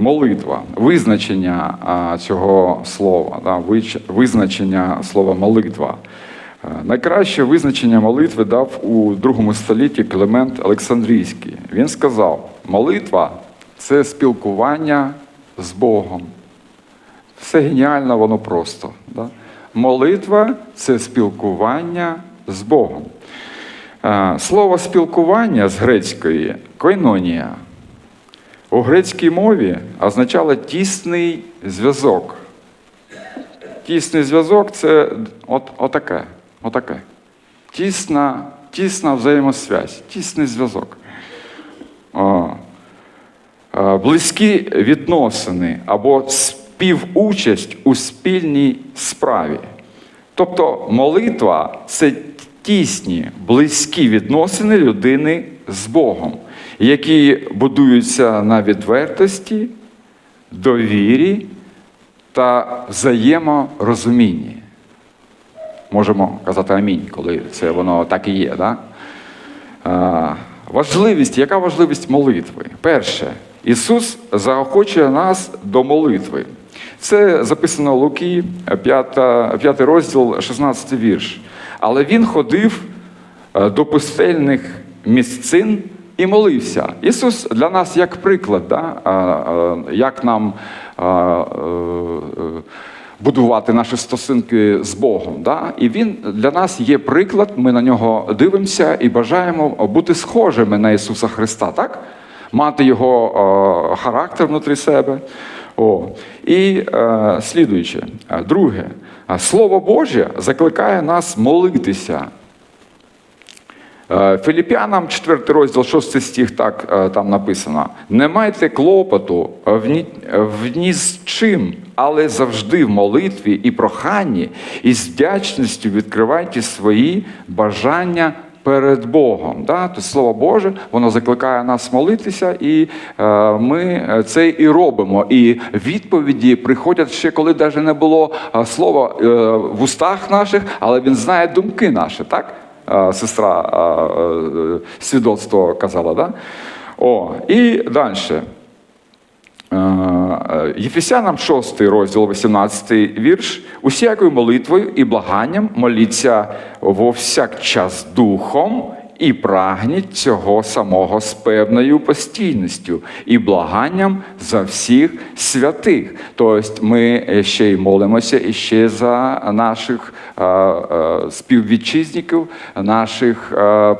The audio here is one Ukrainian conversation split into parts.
молитва, визначення цього слова, визначення слова молитва. Е, Найкраще визначення молитви дав у другому столітті Климент Олександрійський. Він сказав: молитва це спілкування з Богом. Все геніально, воно просто. Да? Молитва це спілкування з Богом. Е, Слово спілкування з грецької койнонія у грецькій мові означало тісний зв'язок. Тісний зв'язок це от, отаке, отаке. Тісна, тісна взаємосвязь, тісний зв'язок. Е, близькі відносини або співучасть у спільній справі. Тобто молитва це тісні, близькі відносини людини з Богом, які будуються на відвертості, довірі та взаєморозумінні. Можемо казати амінь, коли це воно так і є. Да? А, важливість, яка важливість молитви? Перше, Ісус заохочує нас до молитви. Це записано Луки, 5, 5 розділ, 16 вірш. Але він ходив е, до пустельних місцин і молився. Ісус для нас як приклад, да? як нам е, будувати наші стосунки з Богом. Да? І він для нас є приклад, ми на нього дивимося і бажаємо бути схожими на Ісуса Христа, так? Мати його характер внутрі себе. О. І е, слідуюче, друге, Слово Боже закликає нас молитися. Е, Філіп'янам 4 розділ, 6 стих, так е, там написано: не майте клопоту в ні, в ні з чим, але завжди в молитві і проханні, і з вдячністю відкривайте свої бажання перед Богом. Да? Тобто Слово Боже, воно закликає нас молитися, і е, ми це і робимо. І відповіді приходять ще, коли навіть не було е, слова е, в устах наших, але він знає думки наші, так? Сестра свідоцтво казала, да? О, і далі. Єфесянам 6 розділ, 18 вірш. Усякою молитвою і благанням моліться вовсякчас духом і прагніть цього самого з певною постійністю і благанням за всіх святих. Тобто ми ще й молимося і ще за наших співвітчизників, наших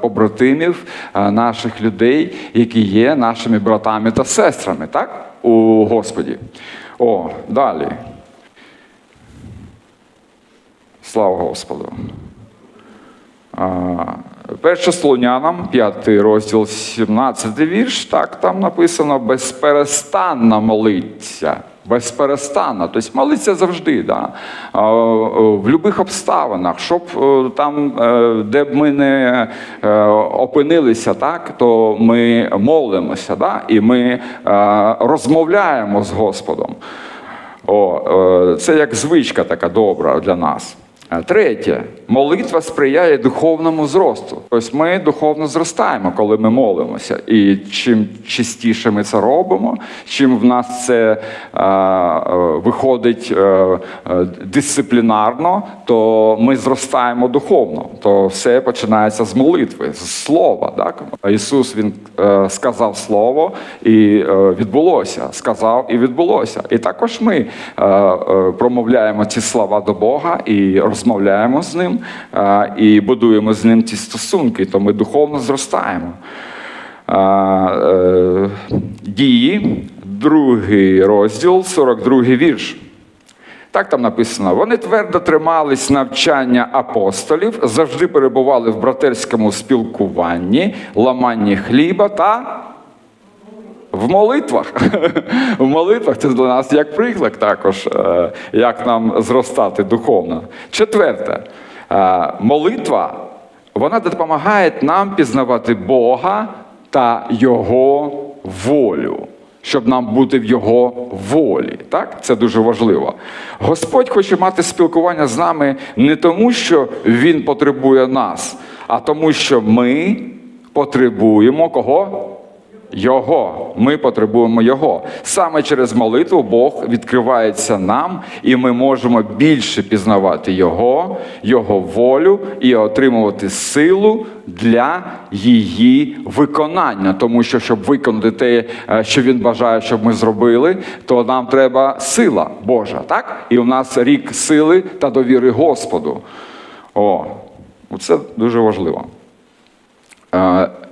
побратимів, наших людей, які є нашими братами та сестрами, так? У Господі. О, далі. Слава Господу. Перше Слонянам, 5 розділ, 17 вірш, так там написано безперестанно молиться. Безперестанно, тобто молиться завжди, да? В будь-яких обставинах, щоб е, там, е, де б ми не е, опинилися, так, то ми молимося, да? і ми е, розмовляємо з Господом. О, е, це як звичка така добра для нас. Третє, молитва сприяє духовному зросту. Тобто ми духовно зростаємо, коли ми молимося. І чим частіше ми це робимо, чим в нас це е, виходить е, е, дисциплінарно, то ми зростаємо духовно. То все починається з молитви, з слова. Так? Ісус Він е, сказав слово і е, відбулося. Сказав і відбулося. І також ми е, е, промовляємо ці слова до Бога і розмовляємо з ним, і будуємо з ним ці стосунки, то ми духовно зростаємо. Е, Дії, другий розділ, 42 вірш. Так там написано: вони твердо тримались навчання апостолів, завжди перебували в братерському спілкуванні, ламанні хліба та в молитвах. В молитвах це для нас як приклад також, е, як нам зростати духовно. Четверте, е, молитва вона допомагає нам пізнавати Бога та Його волю. Щоб нам бути в Його волі. Так? Це дуже важливо. Господь хоче мати спілкування з нами не тому, що Він потребує нас, а тому, що ми потребуємо кого? Його. Ми потребуємо Його. Саме через молитву Бог відкривається нам, і ми можемо більше пізнавати Його, Його волю і отримувати силу для її виконання. Тому що, щоб виконати те, е, що він бажає, щоб ми зробили, то нам треба сила Божа. Так? І у нас рік сили та довіри Господу. О, це дуже важливо.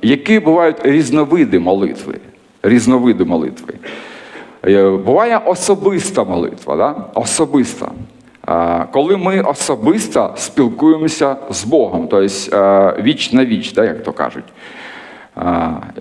Які бувають різновиди молитви? Різновиди молитви. Е, Буває особиста молитва, да? особиста. Коли ми особисто спілкуємося з Богом, тобто віч на віч, да, як то кажуть.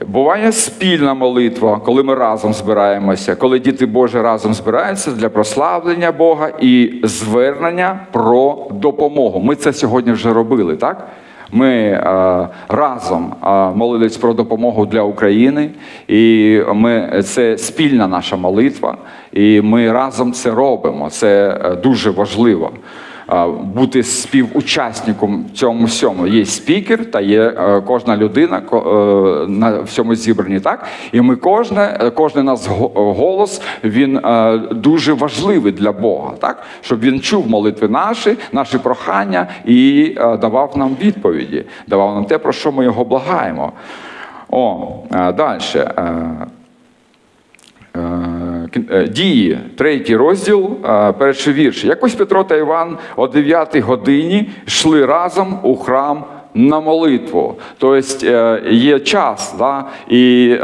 Буває спільна молитва, коли ми разом збираємося, коли діти Божі разом збираються для прославлення Бога і звернення про допомогу. Ми це сьогодні вже робили, так? Ми е, разом е, молились про допомогу для України, і ми це спільна наша молитва, і ми разом це робимо. Це е, дуже важливо. Бути співучасником цьому всьому. Є спікер та є е, кожна людина е, на всьому зібранні, так? І ми кожне, кожен нас голос він е, дуже важливий для Бога, так? Щоб він чув молитви наші, наші прохання і давав нам відповіді, давав нам те, про що ми його благаємо. О, далі. Е, Дії, третій розділ, е, перший вірш. Якось Петро та Іван о 9 годині йшли разом у храм на молитву. Тобто е, є час, да? і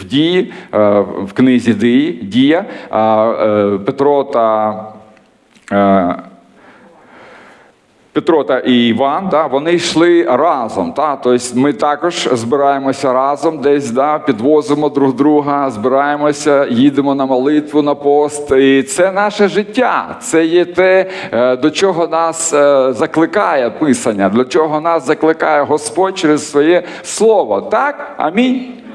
в дії, в книзі дії, дія Петро та. Петро та і Іван, да, вони йшли разом. Та, тобто ми також збираємося разом, десь да, підвозимо друг друга, збираємося, їдемо на молитву, на пост. І це наше життя. Це є те, е, до чого нас е, закликає Писання, до чого нас закликає Господь через своє слово. Так? Амінь.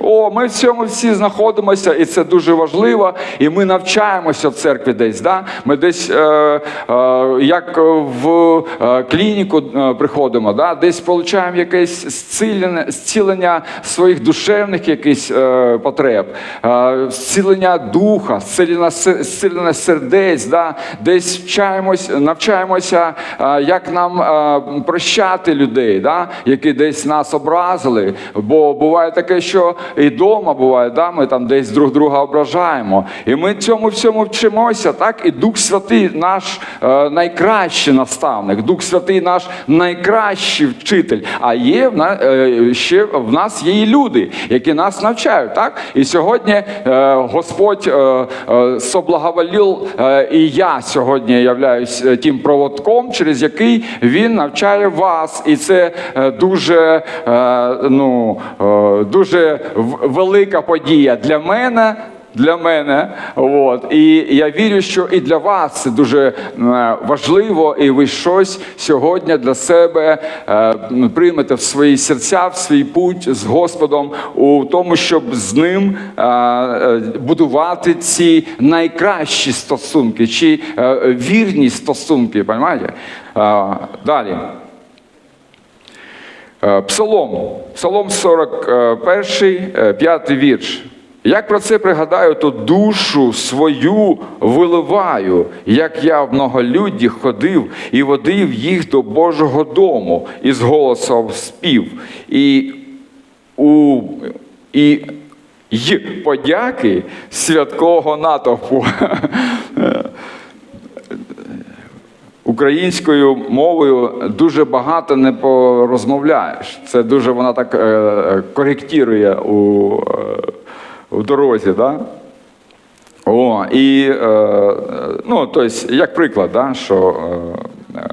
О, ми в цьому всі знаходимося, і це дуже важливо. І ми навчаємося в церкві десь. Да? Ми десь е, е, як в е, клініку е, приходимо, да? десь отримуємо якесь зцілення, зцілення своїх душевних якихось е, потреб, е, зцілення духа, зцілення, зцілення сердець, да? десь вчаємось, навчаємося, е, як нам е, прощати людей, да? які десь нас образили. Бо буває таке, що і вдома буває, да? ми там десь друг друга ображаємо. І ми цьому всьому вчимося, так? І Дух Святий наш е, найкращий наставник, Дух Святий наш найкращий вчитель. А є в на, е, ще в нас є і люди, які нас навчають. Так? І сьогодні е, Господь е, е, соблаговолів, е, і я сьогодні являюсь е, тим проводком, через який він навчає вас. І це е, дуже, е, ну, е, дуже велика подія для мене. Для мене, от і я вірю, що і для вас це дуже е, важливо, і ви щось сьогодні для себе е, приймете в свої серця, в свій путь з Господом у тому, щоб з ним е, будувати ці найкращі стосунки, чи вірні стосунки. Понимаєте? Далі. Е, Псалом, Псалом 41, 5 вірш. Як про це пригадаю, то душу свою виливаю, як я в многолюдді ходив і водив їх до Божого дому із голосом спів. І у і й подяки святкого натовпу. Українською мовою дуже багато не порозмовляєш. Це дуже вона так е, коректірує у, е, у дорозі. Да? О, і, е, ну, тобто, як приклад, да, що е, е,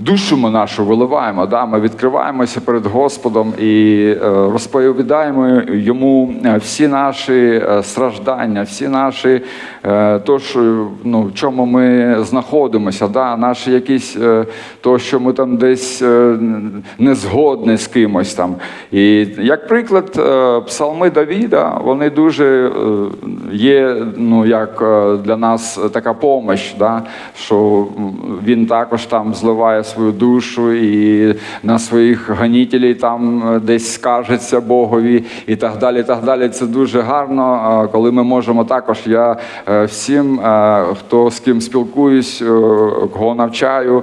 душу ми нашу виливаємо, да, ми відкриваємося перед Господом і е, розповідаємо йому е, всі наші е, страждання, всі наші, то, що, ну, в чому ми знаходимося, да, наші якісь, то, що ми там десь не згодні з кимось там. І як приклад, псалми Давіда, вони дуже є ну, як для нас така помощь, да, що він також там зливає свою душу і на своїх ганітелів там е, десь скаржиться Богові і так далі. так далі. Це дуже гарно, коли ми можемо також. Я е, всім, е, хто з ким спілкуюсь, кого навчаю,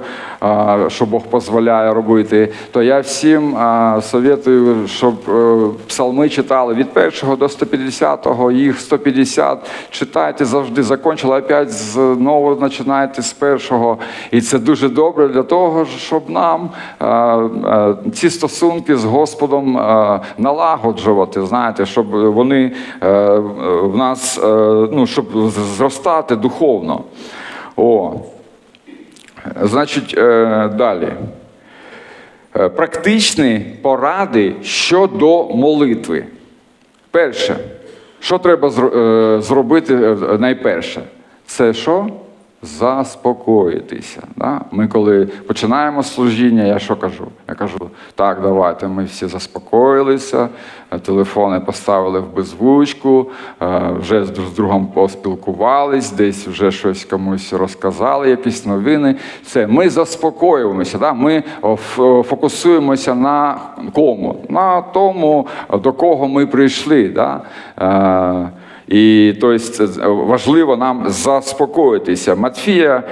що Бог дозволяє робити, то я всім советую, щоб псалми читали від першого до 150-го, їх 150 читайте завжди, закончили опять знову починаєте з першого. І це дуже добре для того, щоб нам е, е, ці стосунки з Господом е, налагоджувати, знаєте, щоб вони в нас, ну, щоб зростати духовно. О. Значить, далі. Практичні поради щодо молитви. Перше, що треба зробити найперше? Це що? Заспокоїтися. Да? Ми коли починаємо служіння, я що кажу? Я кажу, так, давайте ми всі заспокоїлися, е, телефони поставили в беззвучку, е, вже з другом поспілкувались, десь вже щось комусь розказали, якісь новини. Все, ми заспокоюємося, да? ми ф- о, фокусуємося на кому? На тому, до кого ми прийшли. Да? І тобто, важливо нам заспокоїтися. Матфія,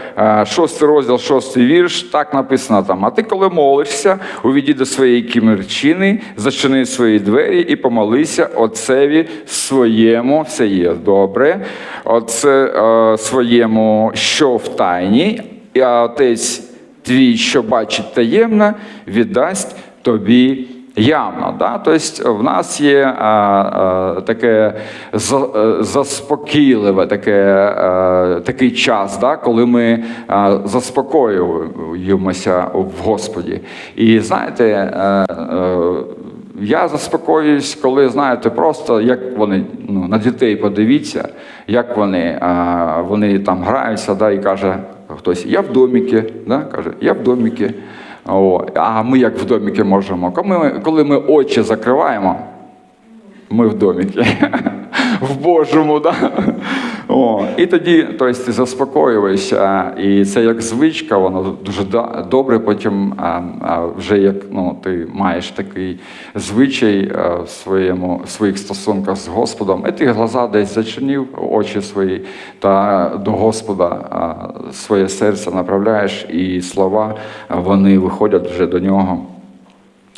6 розділ, 6 вірш, так написано там. А ти, коли молишся, увійди до своєї кімерчини, зачини свої двері і помолися отцеві своєму, все є добре, отце своєму, що в тайні, і отець твій, що бачить таємно, віддасть тобі явно. Да? Тобто в нас є а, а, таке за- е, заспокійливе таке, а, такий час, да? коли ми а, заспокоюємося в Господі. І знаєте, е, е, я заспокоююсь, коли знаєте, просто як вони ну, на дітей подивіться, як вони, а, вони там граються, да, і каже хтось, я в доміки, да, каже, я в доміки. О, а ми як в доміки можемо? Коли ми, коли ми очі закриваємо, ми в доміки. В Божому, да? О, і тоді тобто, ти заспокоюєшся, і це як звичка, воно дуже добре потім вже як ну, ти маєш такий звичай в своєму, в своїх стосунках з Господом, і ти глаза десь зачинив, очі свої, та до Господа своє серце направляєш, і слова вони виходять вже до нього.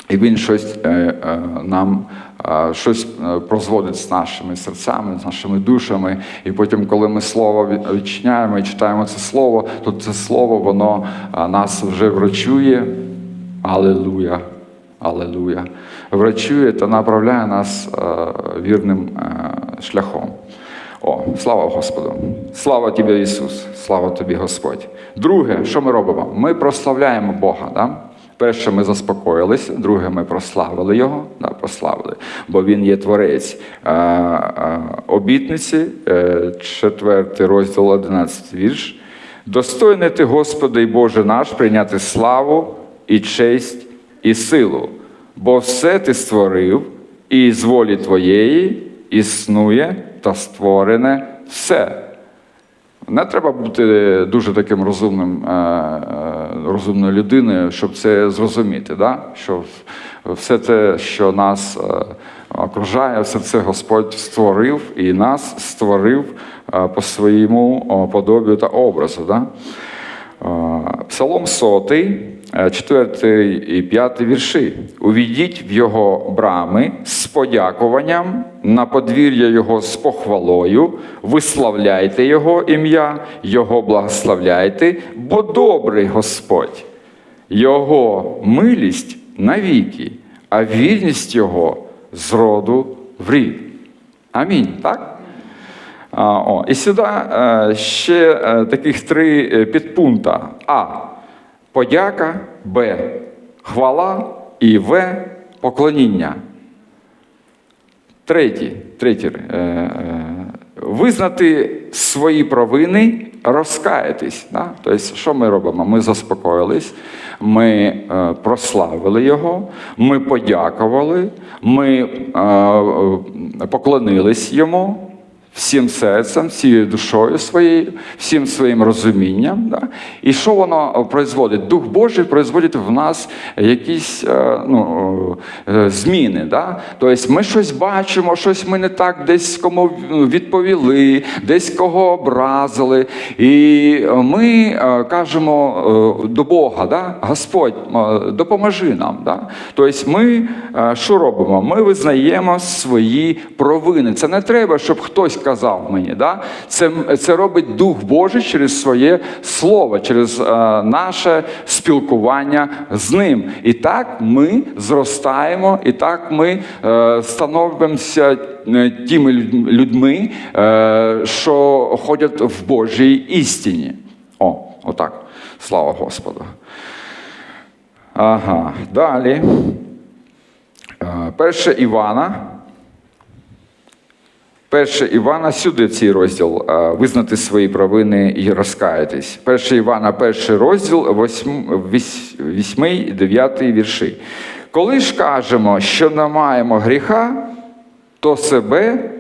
І він щось е, е, нам е, щось е, прозводить з нашими серцями, з нашими душами. І потім, коли ми слово від- відчиняємо і читаємо це слово, то це слово воно нас вже врачує. Алелуя! Алелуя! Врачує та направляє нас е, вірним е, шляхом. О, слава Господу! Слава тобі, Ісус! Слава тобі, Господь! Друге, що ми робимо? Ми прославляємо Бога. Да? Перше, ми заспокоїлися, друге, ми прославили Його, да, прославили, бо Він є творець. А, а, обітниці, е, четвертий розділ, 11 вірш. Достойний ти, Господи і Боже наш, прийняти славу і честь і силу, бо все ти створив, і з волі Твоєї існує та створене все. Не треба бути дуже таким розумним, е, е, розумною людиною, щоб це зрозуміти. Да? Що все те, що нас е, окружає, все це Господь створив і нас створив по своєму подобію та образу. Да? Псалом сотий, 4 і 5 вірші. Увійдіть в його брами з подякуванням, на подвір'я його з похвалою, виславляйте його ім'я, його благословляйте, бо добрий Господь. Його милість навіки, а вірність його з роду в рід. Амінь. Так? О, і сюди е, ще е, таких три е, підпункта. А. Подяка, Б. Хвала і В. Поклоніння. Третє. Третє. е, е, Визнати свої провини, розкаятись. Да? Тобто, що ми робимо? Ми заспокоїлись, ми е, прославили його, ми подякували, ми поклонились йому. Всім серцем, всією душою своєю, всім своїм розумінням. Да? І що воно производить? Дух Божий производить в нас якісь е, ну, е, зміни. Да? Тобто ми щось бачимо, щось ми не так десь кому відповіли, десь кого образили. І ми е, кажемо е, до Бога, да? Господь, е, допоможи нам. Да? Тобто ми е, що робимо? Ми визнаємо свої провини. Це не треба, щоб хтось казав мені. Да? Це, це робить Дух Божий через своє слово, через е, наше спілкування з ним. І так ми зростаємо, і так ми е, становимося е, тими людьми, е, що ходять в Божій істині. О, отак. Слава Господу. Ага, далі. Е, Перше Івана. Перше Івана, сюди цей розділ е, визнати свої провини і розкаятись. Перше Івана, перший розділ, восьмий, дев'ятий вірші. Коли ж кажемо, що не маємо гріха, то себе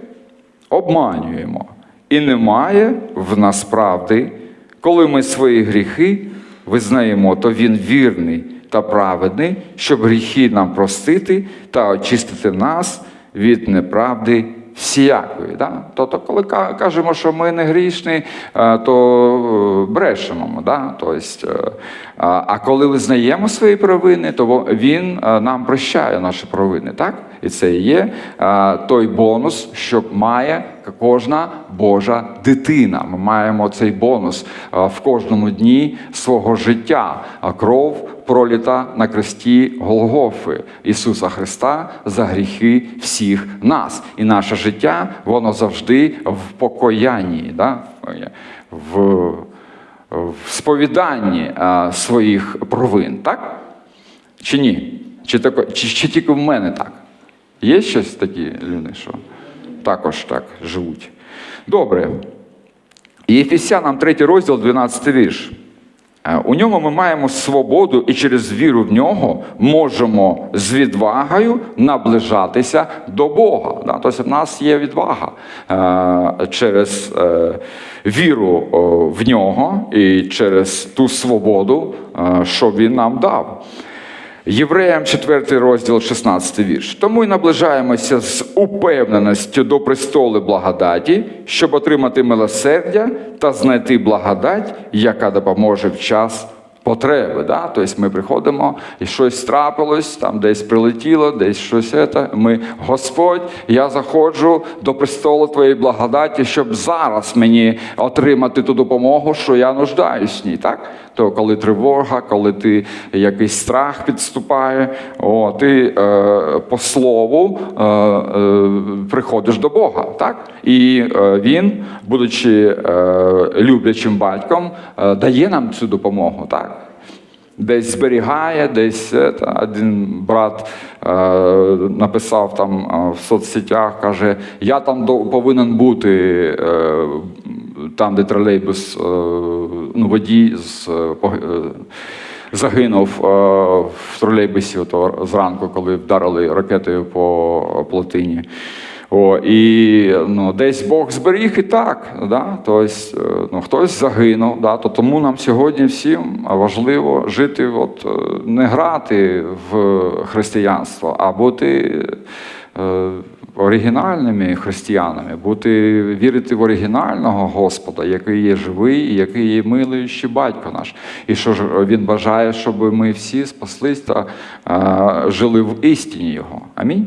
обманюємо. І немає в нас правди. Коли ми свої гріхи визнаємо, то він вірний та праведний, щоб гріхи нам простити та очистити нас від неправди всіякої. Да? Тобто, коли кажемо, що ми не грішні, е, то е, брешемо. Да? Тобто, е, а коли визнаємо свої провини, то він нам прощає наші провини. Так? І це є той бонус, що має кожна Божа дитина. Ми маємо цей бонус в кожному дні свого життя. Кров проліта на кресті Голгофи Ісуса Христа за гріхи всіх нас. І наше життя, воно завжди в покаянні, да? в, в сповіданні е, своїх провин. Так? Чи ні? Чи, тако, чи, чи тільки в мене так? Є щось такі люди, що також так живуть? Добре. І Ефесянам 3 розділ, 12 вірш. Е, У ньому ми маємо свободу і через віру в нього можемо з відвагою наближатися до Бога. Тобто в нас є відвага е, через е, віру в нього і через ту свободу, що він нам дав. Євреям 4 розділ, 16 вірш. Тому й наближаємося з упевненістю до престолу благодаті, щоб отримати милосердя та знайти благодать, яка допоможе в час потреби. Да? Тобто ми приходимо і щось трапилось, там десь прилетіло, десь щось. Це. Ми, Господь, я заходжу до престолу Твоєї благодаті, щоб зараз мені отримати ту допомогу, що я нуждаюсь в ній. Так? То коли тривога, коли ти якийсь страх підступає, о, ти е, по слову е, е, приходиш до Бога. Так? І е, він, будучи е, люблячим батьком, е, дає нам цю допомогу. Так? Десь зберігає, десь е, та, один брат е, написав там е, в соцсетях, каже: Я там повинен бути е, там, де тролейбус, е, ну, водій з, е, е, загинув в тролейбусі ото, зранку, коли вдарили ракетою по плотині. О, і ну, десь Бог зберіг і так. Да? Тобто, ну, хтось загинув. Да? То тому нам сьогодні всім важливо жити, от, не грати в християнство, а бути оригінальними християнами, бути, вірити в оригінального Господа, який є живий і який є милуючий батько наш. І що ж він бажає, щоб ми всі спаслись та е, жили в істині Його. Амінь.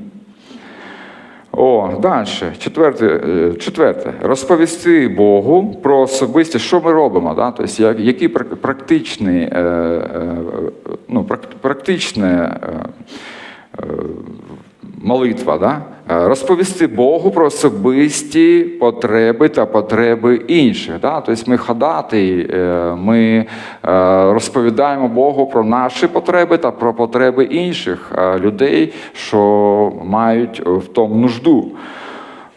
О, далі. Четверте, е, четверте. Розповісти Богу про особисте, що ми робимо. Да? Тобто, як- які практичні, е, е, ну, практичне молитва. Да? Е, Розповісти Богу про особисті потреби та потреби інших. Да? Тобто ми ходати, е, ми е, розповідаємо Богу про наші потреби та про потреби інших людей, що мають в тому нужду.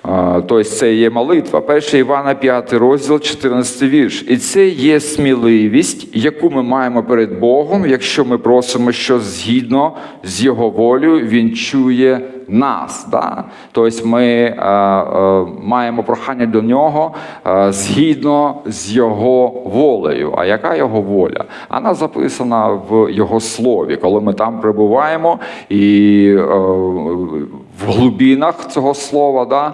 Тобто це є молитва. 1 Івана 5 розділ, 14 вірш. І це є сміливість, яку ми маємо перед Богом, якщо ми просимо, що згідно з Його волею Він чує нас. Да? Тобто ми е, е, маємо прохання до нього е, згідно з його волею. А яка його воля? Вона записана в його слові, коли ми там перебуваємо і е, в глибинах цього слова, да?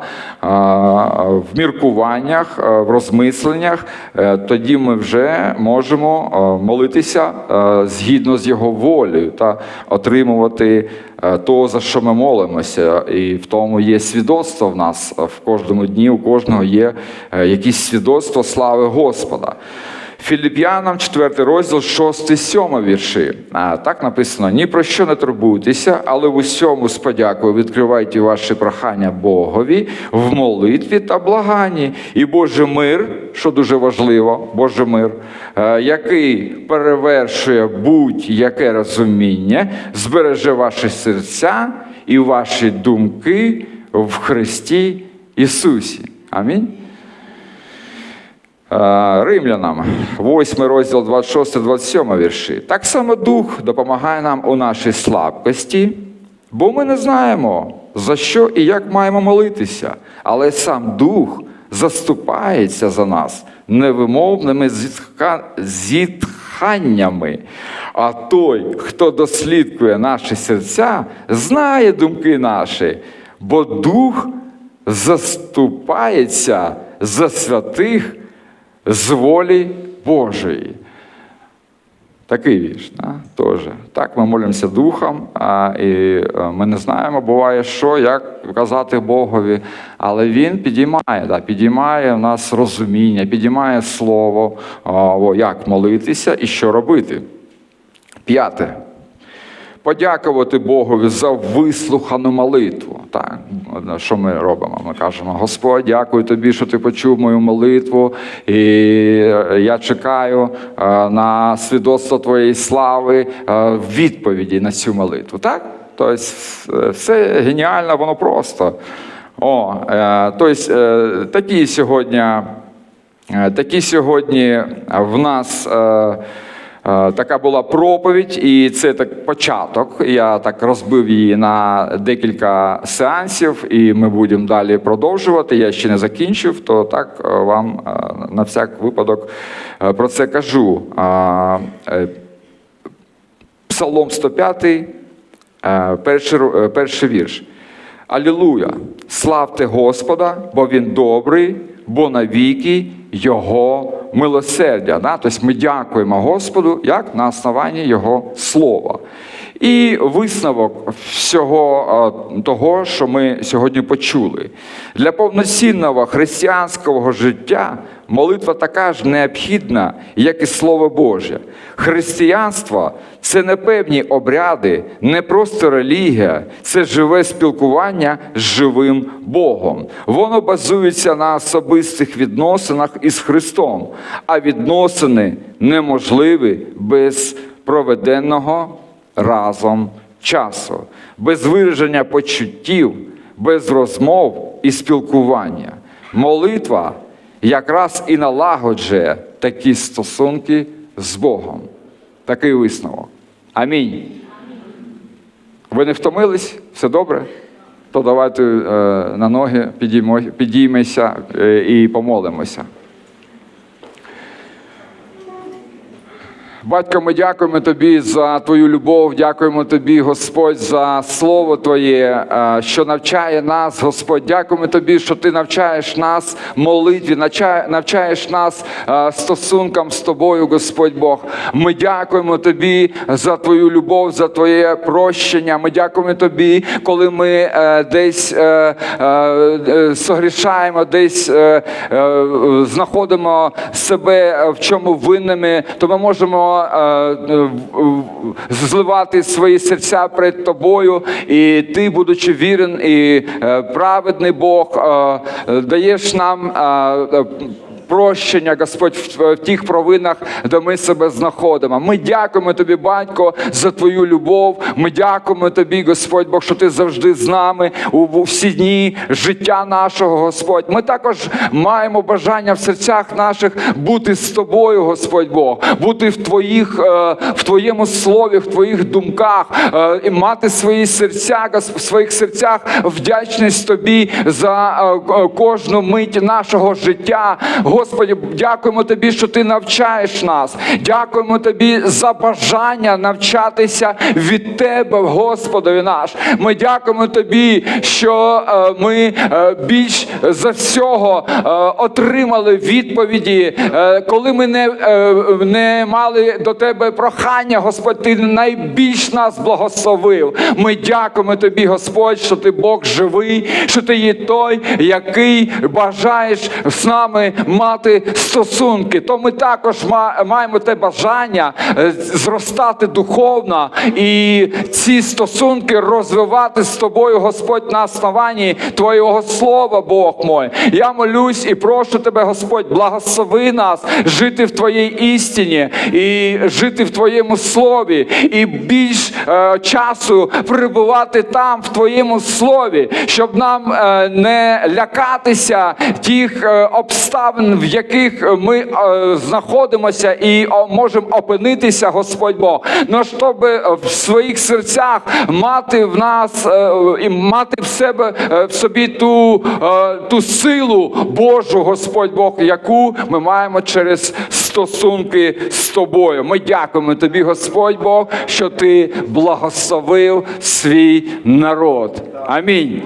в міркуваннях, е, в розмисленнях, е, тоді ми вже можемо е, молитися згідно з його волею та отримувати то, за що ми молимося. І в тому є свідоцтво в нас в кожному дні, у кожного є якісь свідоцтво слави Господа. Філіп'янам 4 розділ 6-7 вірші. А, так написано: ні про що не турбуйтеся, але в усьому з подякою відкривайте ваші прохання Богові в молитві та благанні. І Божий мир, що дуже важливо, Божий мир, е, який перевершує будь-яке розуміння, збереже ваші серця і ваші думки в Христі Ісусі. Амінь. Римлянам, 8 розділ 26-27 вірші. Так само Дух допомагає нам у нашій слабкості, бо ми не знаємо, за що і як маємо молитися, але сам Дух заступається за нас невимовними зітханнями. А той, хто дослідкує наші серця, знає думки наші, бо Дух заступається за святих з волі Божої. Такий вірш, да? теж. Так, ми молимося духом, а, і е, ми не знаємо, буває, що, як казати Богові, але Він підіймає, да, підіймає в нас розуміння, підіймає слово, о, як молитися і що робити. П'яте. Подякувати Богові за вислухану молитву. Так, що ми робимо? Ми кажемо: Господь, дякую тобі, що ти почув мою молитву, і я чекаю е, на свідоцтво твоєї слави е, в відповіді на цю молитву. Так? Тобто, все геніально, воно просто. О, е, тобто, такі сьогодні, такі сьогодні в нас. Е, Така була проповідь, і це так початок. Я так розбив її на декілька сеансів, і ми будемо далі продовжувати. Я ще не закінчив, то так е, вам е, на всяк випадок про це кажу. Псалом 105, е, перший, е, перший вірш. Алілуя! Славте Господа, бо Він добрий, бо навіки Його милосердя. Да? Тобто ми дякуємо Господу як на основанні Його слова. І висновок всього того, що ми сьогодні почули. Для повноцінного християнського життя молитва така ж необхідна, як і Слово Боже. Християнство це не певні обряди, не просто релігія, це живе спілкування з живим Богом. Воно базується на особистих відносинах із Христом, а відносини неможливі без проведеного разом часу, без вираження почуттів, без розмов і спілкування. Молитва якраз і налагоджує такі стосунки з Богом. Такий висновок. Амінь. Ви не втомились? Все добре? То давайте е, на ноги підіймося е, і помолимося. Батько, ми дякуємо тобі за твою любов, дякуємо тобі, Господь, за слово Твоє, е, що навчає нас, Господь. Дякуємо тобі, що ти навчаєш нас молитві, навчаєш нас е, стосункам з тобою, Господь Бог. Ми дякуємо тобі за твою любов, за твоє прощення. Ми дякуємо тобі, коли ми е, десь согрішаємо, десь знаходимо себе в чому винними, то ми можемо е, е, зливати свої серця перед тобою, і ти, будучи вірен і е, праведний Бог, е, даєш нам. Прощення, Господь, в, тих провинах, де ми себе знаходимо. Ми дякуємо тобі, батько, за твою любов. Ми дякуємо тобі, Господь Бог, що ти завжди з нами у, всі дні життя нашого, Господь. Ми також маємо бажання в серцях наших бути з тобою, Господь Бог, бути в твоїх, е, в твоєму слові, в твоїх думках, е, і мати свої серця, в своїх серцях вдячність тобі за е, кожну мить нашого життя. Господі, дякуємо тобі, що ти навчаєш нас. Дякуємо тобі за бажання навчатися від тебе, Господові наш. Ми дякуємо тобі, що е, ми е, більш за всього е, отримали відповіді, коли ми не, не мали до тебе прохання, Господь, ти найбільш нас благословив. Ми дякуємо тобі, Господь, що ти Бог живий, що ти є той, який бажаєш з нами мати стосунки. То ми також маємо те бажання е, зростати духовно і ці стосунки розвивати з тобою, Господь, на основанні Твоєго слова, Бог мой. Я молюсь і прошу тебе, Господь, благослови нас жити в Твоїй істині і жити в Твоєму слові, і більш е, часу перебувати там, в Твоєму слові, щоб нам е, не лякатися тих е, обставин, в яких ми е, знаходимося і можемо опинитися, Господь Бог. Ну щоб е, в своїх серцях мати в нас е, і мати в себе е, в собі ту, е, ту силу Божу, Господь Бог, яку ми маємо через стосунки з тобою. Ми дякуємо тобі, Господь Бог, що ти благословив свій народ. Амінь.